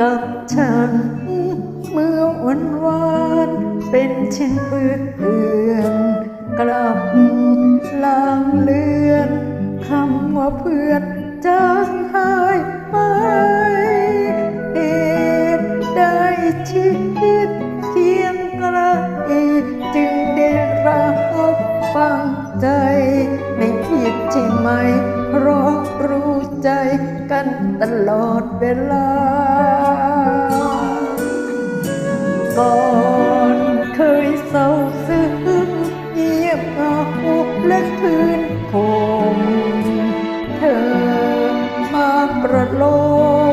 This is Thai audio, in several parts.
กับฉัน เมื่อวันวานเป็นเช่นเพื่อนเพื่อนกลับลางเลือนคำว่าเพื่อนจางหายไปเหตุได้ชีวิตเคียงไกลจึงได้รับฟังใจ ไม่ผิดใช่ไหม เพราะรู้ใจกันตลอดเวลา ก่อนเคยเศร้าซึ้งเงียบเหงาและคืนคงเธอมาประโล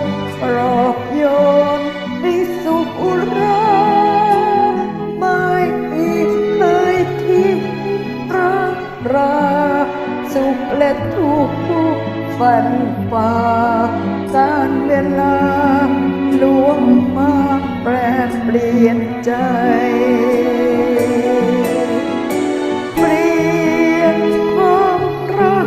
มปลอบโยนให้สุขอุราไม่อีกเคยทิ้งรักราสุขและทุกข์ฝันฝ่าการเวลาลวงมา ปรเปลี่ยนใจ เปลี่ยนความรั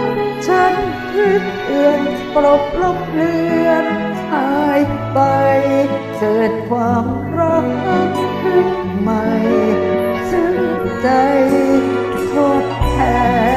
กฉันคือเอื่อนปลบลบเลือนหายไป เกิดความรักขึ้นใหม่ ซึ่งใจทดแทน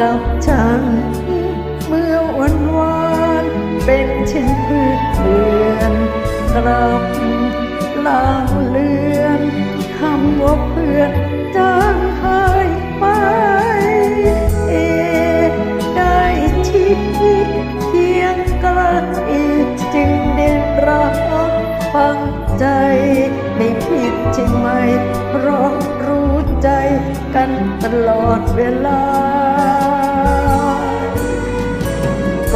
กับฉัน เมื่อวันวานเป็นเช่นเพื่อนเพื่อนกลับลางเลือนคำว่าเพื่อนจางหายไป เอ ได้ชีวิตเคียงไกลจึงได้รักฟังใจไม่ผิดใช่ไหมเพราะรู้ใจกันตลอดเวลา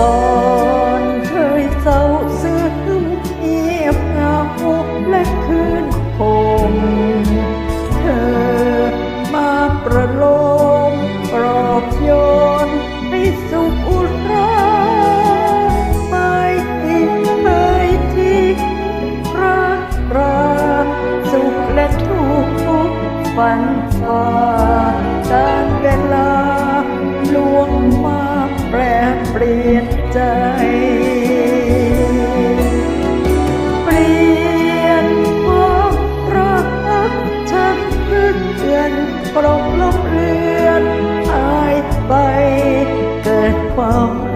อนเคยเศร้าซึ้งเงียบเหงาและคืนคงเธอมาประโลมปลอบโยนให้สุขอุราไม่เคยทิ้งรักราสุขและทุกข์ฝันฝ่า เลือนหายไปเกิดความ